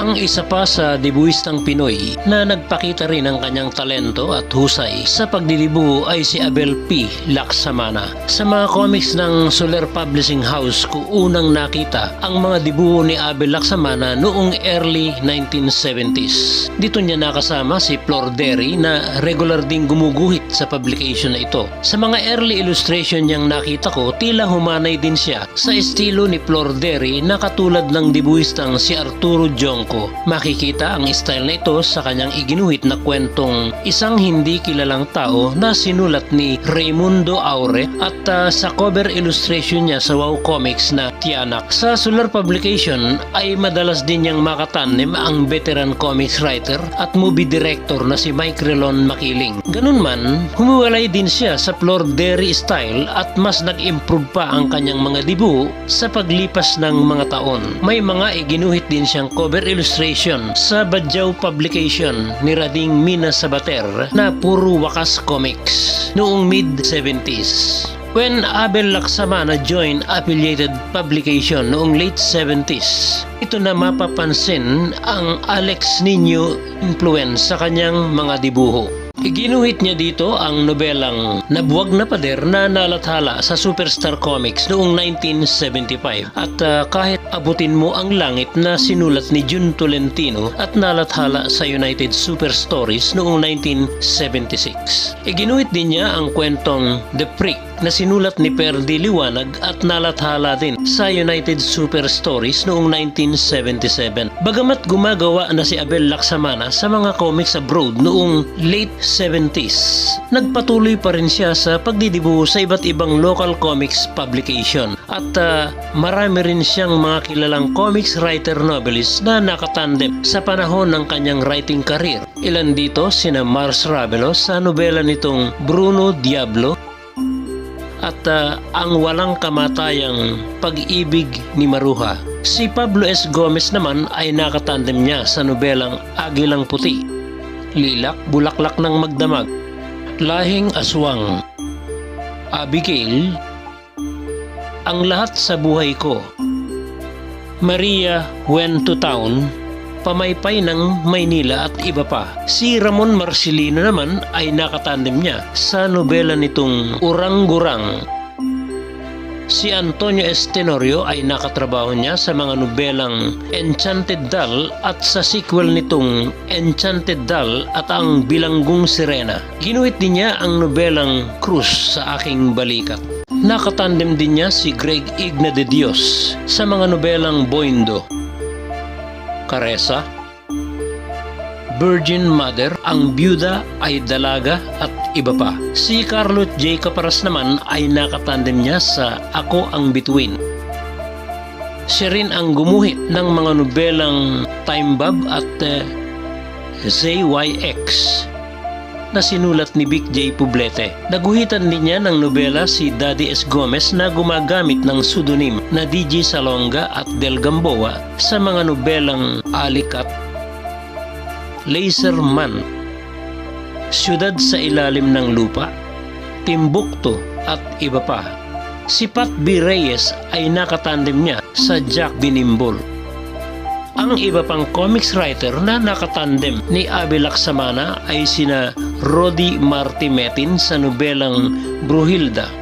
ang isa pa sa debuistang Pinoy na nagpakita rin ng kanyang talento at husay sa pagdidibuho ay si Abel P. Laksamana. Sa mga comics ng Soler Publishing House ko unang nakita ang mga dibuho ni Abel Laksamana noong early 1970s. Dito niya nakasama si Flor Derry na regular ding gumuguhit sa publication na ito. Sa mga early illustration niyang nakita ko, tila humanay din siya sa estilo ni Flor Derry na katulad ng dibuhistang si Arturo Jonco. Makikita ang style na ito sa kanyang iginuhit na kwentong isang hindi kilalang tao na sinulat ni Raimundo Aure at ah, sa cover illustration niya sa Wow Comics na Tianak. Sa Solar Publication ay madalas din niyang makatanim ang veteran comics writer at movie director na si Mike Relon Makiling. Ganun man, humiwalay din siya sa Flor Derry style at mas nag-improve pa ang kanyang mga dibuho sa paglipas ng mga taon. May mga iginuhit din siyang cover illustration sa Badjaw Publication ni Rading Mina Sabater na puro wakas comics noong mid-70s. When Abel Laksamana joined affiliated publication noong late 70s, ito na mapapansin ang Alex Nino influence sa kanyang mga dibuho. Iginuhit niya dito ang nobelang Nabuwag na Pader na nalathala sa Superstar Comics noong 1975 at ah, kahit abutin mo ang langit na sinulat ni Jun Tolentino at nalathala sa United Super Stories noong 1976. Iginuhit din niya ang kwentong The Prick na sinulat ni Perdi Liwanag at nalathala din sa United Super Stories noong 1977. Bagamat gumagawa na si Abel Laksamana sa mga comics abroad noong late 70s, nagpatuloy pa rin siya sa pagdidibuho sa iba't ibang local comics publication at ah, marami rin siyang mga kilalang comics writer novelist na nakatandem sa panahon ng kanyang writing career. Ilan dito sina Mars Ravelo sa nobela nitong Bruno Diablo at ah, ang walang kamatayang pag-ibig ni Maruha. Si Pablo S. Gomez naman ay nakatandem niya sa nobelang Agilang Puti, Lilak, Bulaklak ng Magdamag, Lahing Aswang, Abigail, Ang Lahat sa Buhay Ko, Maria Went to Town, Pamaypay ng Maynila at iba pa. Si Ramon Marcelino naman ay nakatandem niya sa nobela nitong Urang-Gurang. Si Antonio Estenorio ay nakatrabaho niya sa mga nobelang Enchanted Doll at sa sequel nitong Enchanted Doll at ang Bilanggong Sirena. Ginuhit din niya ang nobelang Cruz sa aking balikat. Nakatandem din niya si Greg Igna de Dios sa mga nobelang Boindo, Caresa, Virgin Mother, ang byuda ay dalaga at iba pa. Si Carlot J. Caparas naman ay nakatandem niya sa Ako ang Bituin. Siya rin ang gumuhit ng mga nobelang Time Bob at eh, ZYX na sinulat ni Vic J. Publete. Naguhitan din niya ng nobela si Daddy S. Gomez na gumagamit ng pseudonym na DJ Salonga at Del Gamboa sa mga nobelang Alikat, Laserman, Siyudad sa Ilalim ng Lupa, Timbuktu at iba pa. Si Pat B. Reyes ay nakatandem niya sa Jack Binimbol. Ang iba pang comics writer na nakatandem ni Abel Laksamana ay sina Rodi Marty Metin sa nobelang Bruhilda.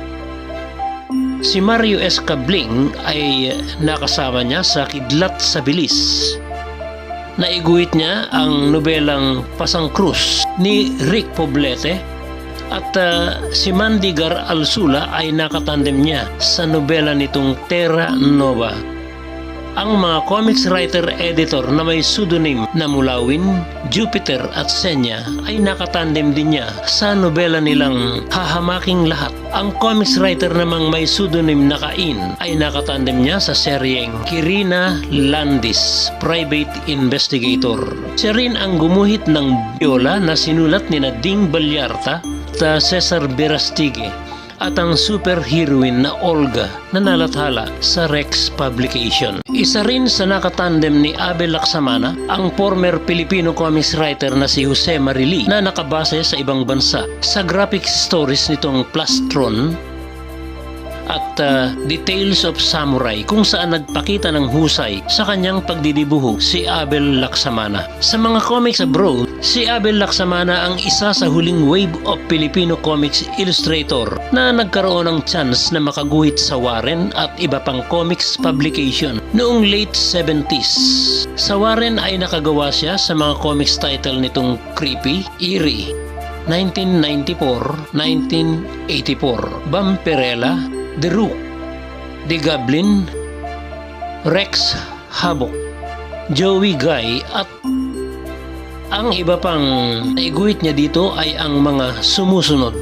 Si Mario S. Cabling ay nakasama niya sa Kidlat sa Bilis. Naiguhit niya ang nobelang Pasang Cruz ni Rick Poblete at ah, si Mandigar Alsula ay nakatandem niya sa nobela nitong Terra Nova. Ang mga comics writer editor na may pseudonym na Mulawin, Jupiter at Senya ay nakatandem din niya sa nobela nilang Hahamaking Lahat. Ang comics writer namang may pseudonym na Kain ay nakatandem niya sa seryeng Kirina Landis, Private Investigator. Siya rin ang gumuhit ng Biola na sinulat ni Ding Balyarta at Cesar Berastige at ang superheroine na Olga na nalathala sa Rex Publication. Isa rin sa nakatandem ni Abel Laksamana ang former Filipino comics writer na si Jose Marili na nakabase sa ibang bansa sa graphic stories nitong Plastron at uh, The Tales of Samurai kung saan nagpakita ng husay sa kanyang pagdidibuho si Abel Laksamana. Sa mga comics abroad, si Abel Laksamana ang isa sa huling wave of Filipino comics illustrator na nagkaroon ng chance na makaguhit sa Warren at iba pang comics publication noong late 70s. Sa Warren ay nakagawa siya sa mga comics title nitong Creepy, Eerie, 1994, 1984, Vampirella, The Rook, The Goblin, Rex Havoc, Joey Guy at ang iba pang naiguhit niya dito ay ang mga sumusunod.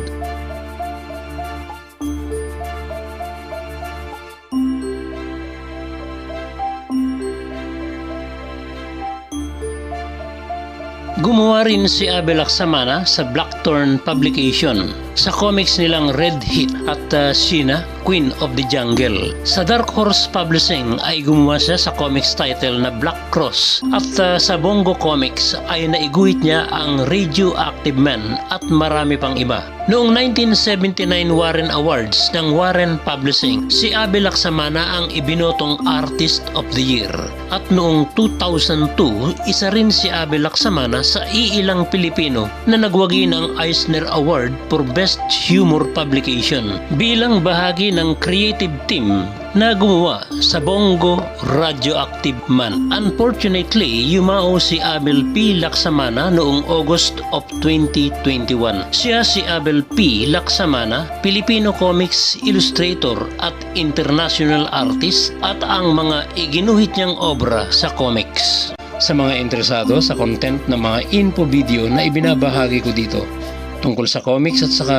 Gumawa rin si Abel Aksamana sa Blackthorn Publication sa comics nilang Red Heat at uh, Sheena, Queen of the Jungle. Sa Dark Horse Publishing ay gumawa siya sa comics title na Black Cross at uh, sa Bongo Comics ay naiguhit niya ang Radioactive Man at marami pang iba. Noong 1979 Warren Awards ng Warren Publishing, si Abel Aksamana ang ibinotong Artist of the Year. At noong 2002, isa rin si Abel Aksamana sa iilang Pilipino na nagwagi ng Eisner Award for Best Humor Publication bilang bahagi ng creative team na gumawa sa Bongo Radioactive Man. Unfortunately, yumao si Abel P. Laksamana noong August of 2021. Siya si Abel P. Laksamana, Filipino comics illustrator at international artist at ang mga iginuhit niyang obra sa comics. Sa mga interesado sa content ng mga info video na ibinabahagi ko dito tungkol sa comics at saka